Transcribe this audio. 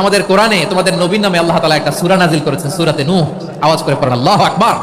আমাদের কোরআনে তোমাদের নবীন নামে আল্লাহ তালা একটা সুরা নাজিল করেছেন, সুরাতে নু আওয়াজ করে পড়েন, আল্লাহ আকবার।